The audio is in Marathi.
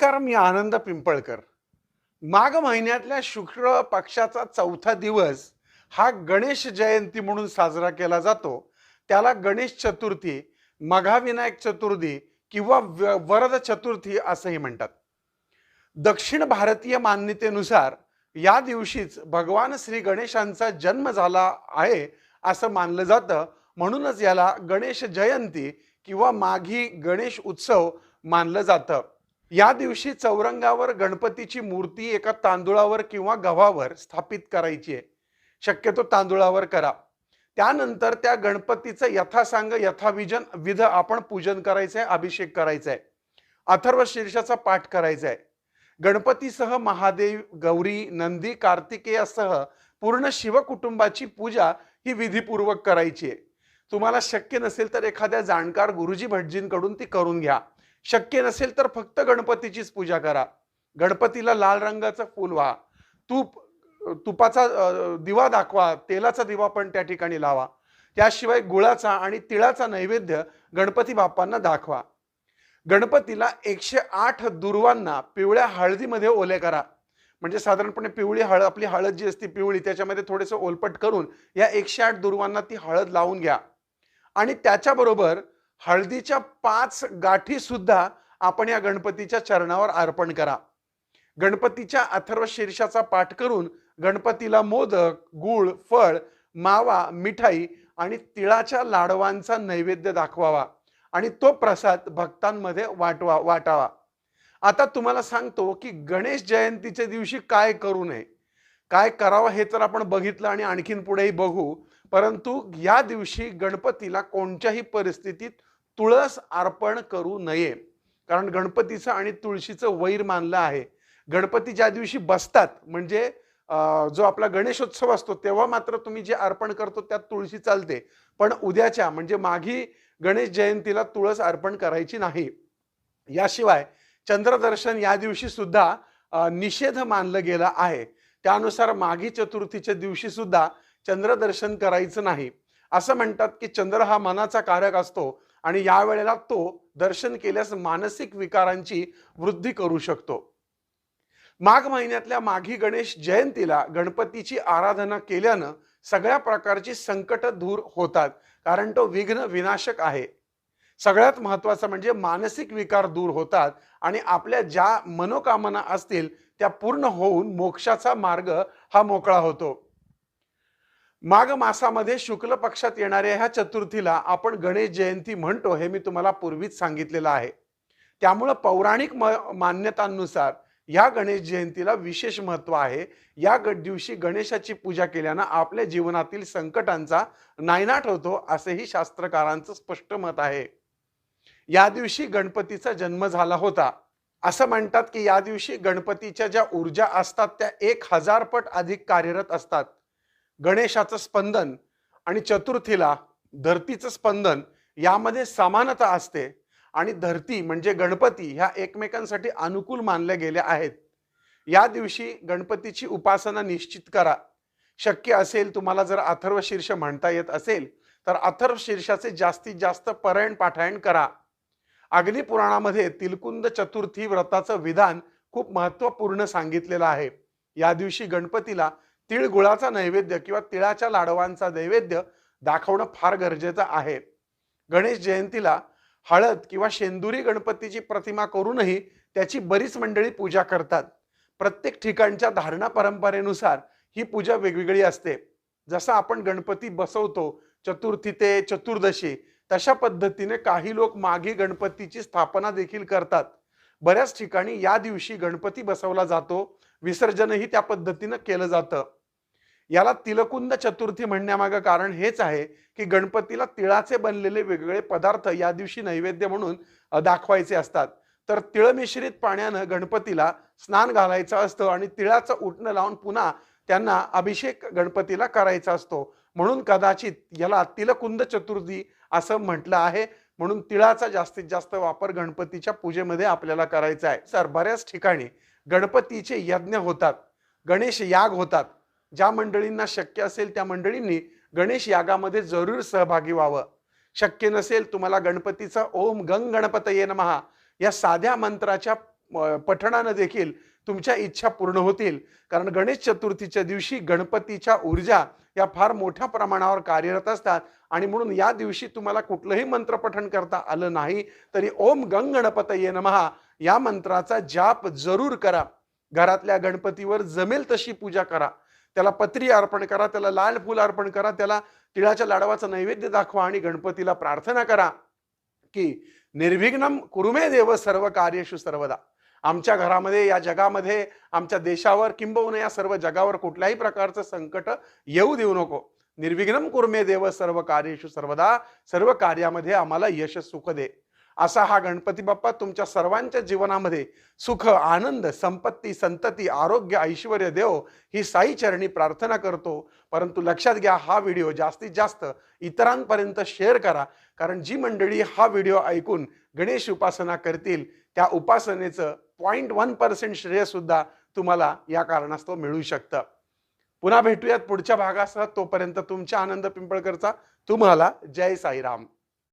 नमस्कार मी आनंद पिंपळकर. माघ महिन्यातल्या शुक्र पक्षाचा चौथा दिवस हा गणेश जयंती म्हणून साजरा केला जातो. त्याला गणेश चतुर्थी मघाविनायक चतुर्थी किंवा व- वरद चतुर्थी असंही म्हणतात. दक्षिण भारतीय मान्यतेनुसार या दिवशीच भगवान श्री गणेशांचा जन्म झाला आहे असं मानलं जातं. म्हणूनच याला गणेश जयंती किंवा माघी गणेश उत्सव मानलं जातं. या दिवशी चौरंगावर गणपतीची मूर्ती एका तांदुळावर किंवा गव्हावर स्थापित करायची आहे. शक्यतो तांदुळावर करा. त्यानंतर त्या गणपतीचं यथासांग यथाविजन विध आपण पूजन करायचं आहे अभिषेक करायचा आहे अथर्व शीर्षाचा पाठ करायचा आहे गणपतीसह महादेव गौरी नंदी कार्तिकेयासह पूर्ण शिवकुटुंबाची पूजा ही विधीपूर्वक करायची आहे. तुम्हाला शक्य नसेल तर एखाद्या जाणकार गुरुजी भटजींकडून ती करून घ्या. शक्य नसेल तर फक्त गणपतीचीच पूजा करा. गणपतीला लाल रंगाचं फूल व्हा. तूप तुपाचा दिवा दाखवा तेलाचा दिवा पण त्या ठिकाणी लावा. त्याशिवाय गुळाचा आणि तिळाचा नैवेद्य गणपती बाप्पांना दाखवा. गणपतीला एकशे आठ दुर्वांना पिवळ्या हळदीमध्ये ओले करा. म्हणजे साधारणपणे पिवळी हळद आपली हळद जी असते पिवळी त्याच्यामध्ये थोडेसे ओलपट करून या एकशे आठ दुर्वांना ती हळद लावून घ्या. आणि त्याच्याबरोबर हळदीच्या पाच गाठी सुद्धा आपण या गणपतीच्या चरणावर अर्पण करा. गणपतीच्या अथर्व शीर्षाचा पाठ करून गणपतीला मोदक गुळ फळ मावा मिठाई आणि तिळाच्या लाडवांचा नैवेद्य दाखवावा आणि तो प्रसाद भक्तांमध्ये वाटवा वाटावा. आता तुम्हाला सांगतो की गणेश जयंतीच्या दिवशी काय करू नये. काय करावं हे तर आपण बघितलं आणि आणखीन पुढेही बघू. परंतु या दिवशी गणपतीला कोणत्याही परिस्थितीत तुळस अर्पण करू नये. कारण गणपतीचं आणि तुळशीचं वैर मानलं आहे. गणपती ज्या दिवशी बसतात म्हणजे जो आपला गणेशोत्सव असतो तेव्हा मात्र तुम्ही जे अर्पण करतो त्यात तुळशी चालते. पण उद्याच्या म्हणजे माघी गणेश जयंतीला तुळस अर्पण करायची नाही. याशिवाय चंद्रदर्शन या दिवशी सुद्धा निषेध मानलं गेला आहे. त्यानुसार माघी चतुर्थीच्या दिवशी सुद्धा चंद्रदर्शन करायचं नाही. असं म्हणतात की चंद्र हा मनाचा कारक असतो. आणि या वेळेला तो दर्शन केल्यास मानसिक विकारांची वृद्धी करू शकतो. माघ महिन्यातल्या माघी गणेश जयंतीला गणपतीची आराधना केल्यानं सगळ्या प्रकारची संकट दूर होतात कारण तो विघ्न विनाशक आहे. सगळ्यात महत्वाचं म्हणजे मानसिक विकार दूर होतात आणि आपल्या ज्या मनोकामना असतील त्या पूर्ण होऊन मोक्षाचा मार्ग हा मोकळा होतो. माघ मासामध्ये शुक्ल पक्षात येणाऱ्या ह्या चतुर्थीला आपण गणेश जयंती म्हणतो हे मी तुम्हाला पूर्वीच सांगितलेलं आहे. त्यामुळं पौराणिक म मान्यतांनुसार या गणेश जयंतीला विशेष महत्त्व आहे. या ग दिवशी गणेशाची पूजा केल्यानं आपल्या जीवनातील संकटांचा नायनाट होतो असेही शास्त्रकारांचं स्पष्ट मत आहे. या दिवशी गणपतीचा जन्म झाला होता. असं म्हणतात की या दिवशी गणपतीच्या ज्या ऊर्जा असतात त्या एक हजार पट अधिक कार्यरत असतात. गणेशाचं स्पंदन आणि चतुर्थीला धरतीचं स्पंदन यामध्ये समानता असते. आणि धरती म्हणजे गणपती ह्या एकमेकांसाठी अनुकूल मानल्या गेल्या आहेत. या दिवशी गणपतीची उपासना निश्चित करा. शक्य असेल तुम्हाला जर अथर्व शीर्ष म्हणता येत असेल तर अथर्व शीर्षाचे जास्तीत जास्त परायण पाठायण करा. अग्निपुराणामध्ये तिलकुंद चतुर्थी व्रताचं विधान खूप महत्त्वपूर्ण सांगितलेलं आहे. या दिवशी गणपतीला तिळगुळाचा नैवेद्य किंवा तिळाच्या लाडवांचा नैवेद्य दाखवणं फार गरजेचं आहे. गणेश जयंतीला हळद किंवा शेंदुरी गणपतीची प्रतिमा करूनही त्याची बरीच मंडळी पूजा करतात. प्रत्येक ठिकाणच्या धारणा परंपरेनुसार ही पूजा वेगवेगळी असते. जसं आपण गणपती बसवतो चतुर्थी ते चतुर्दशी तशा पद्धतीने काही लोक मागे गणपतीची स्थापना देखील करतात. बऱ्याच ठिकाणी या दिवशी गणपती बसवला जातो. विसर्जनही त्या पद्धतीनं केलं जातं. याला तिलकुंद चतुर्थी म्हणण्यामागं कारण हेच आहे की गणपतीला तिळाचे बनलेले वेगवेगळे पदार्थ या दिवशी नैवेद्य म्हणून दाखवायचे असतात. तर तिळमिश्रित पाण्यानं गणपतीला स्नान घालायचं असतं आणि तिळाचं उठणं लावून पुन्हा त्यांना अभिषेक गणपतीला करायचा असतो. म्हणून कदाचित याला तिलकुंद चतुर्थी असं म्हटलं आहे. म्हणून तिळाचा जास्तीत जास्त वापर गणपतीच्या पूजेमध्ये आपल्याला करायचा आहे. सर बऱ्याच ठिकाणी गणपतीचे यज्ञ होतात. गणेश याग होतात. ज्या मंडळींना शक्य असेल त्या मंडळींनी गणेश यागामध्ये जरूर सहभागी व्हावं. शक्य नसेल तुम्हाला गणपतीचा ओम गंग गणपतये महा या साध्या मंत्राच्या पठणानं देखील तुमच्या इच्छा पूर्ण होतील. कारण गणेश चतुर्थीच्या दिवशी गणपतीच्या ऊर्जा या फार मोठ्या प्रमाणावर कार्यरत असतात आणि म्हणून या दिवशी तुम्हाला कुठलंही मंत्र पठण करता आलं नाही तरी ओम गंग गणपतये महा या मंत्राचा जाप जरूर करा. घरातल्या गणपतीवर जमेल तशी पूजा करा. त्याला पत्री अर्पण करा त्याला लाल फूल अर्पण करा त्याला तिळाच्या लाडवाचा नैवेद्य दाखवा आणि गणपतीला प्रार्थना करा की निर्विघ्नम कुरुमे देव सर्व कार्येषु सर्वदा. आमच्या घरामध्ये या जगामध्ये आमच्या देशावर किंबहुना या सर्व जगावर कुठल्याही प्रकारचं संकट येऊ देऊ नको. निर्विघ्नम कुर्मे देव सर्व कार्येषु सर्वदा. सर्व कार्यामध्ये आम्हाला यश सुख दे. असा हा गणपती बाप्पा तुमच्या सर्वांच्या जीवनामध्ये सुख आनंद संपत्ती संतती आरोग्य ऐश्वर देव ही साई चरणी प्रार्थना करतो. परंतु लक्षात घ्या हा व्हिडिओ जास्तीत जास्त इतरांपर्यंत शेअर करा. कारण जी मंडळी हा व्हिडिओ ऐकून गणेश उपासना करतील त्या उपासनेचं पॉईंट वन पर्सेंट श्रेयसुद्धा तुम्हाला या कारणास्तव मिळू शकतं. पुन्हा भेटूयात पुढच्या भागासह. तोपर्यंत तुमच्या आनंद पिंपळकरचा. तुम्हाला जय साईराम.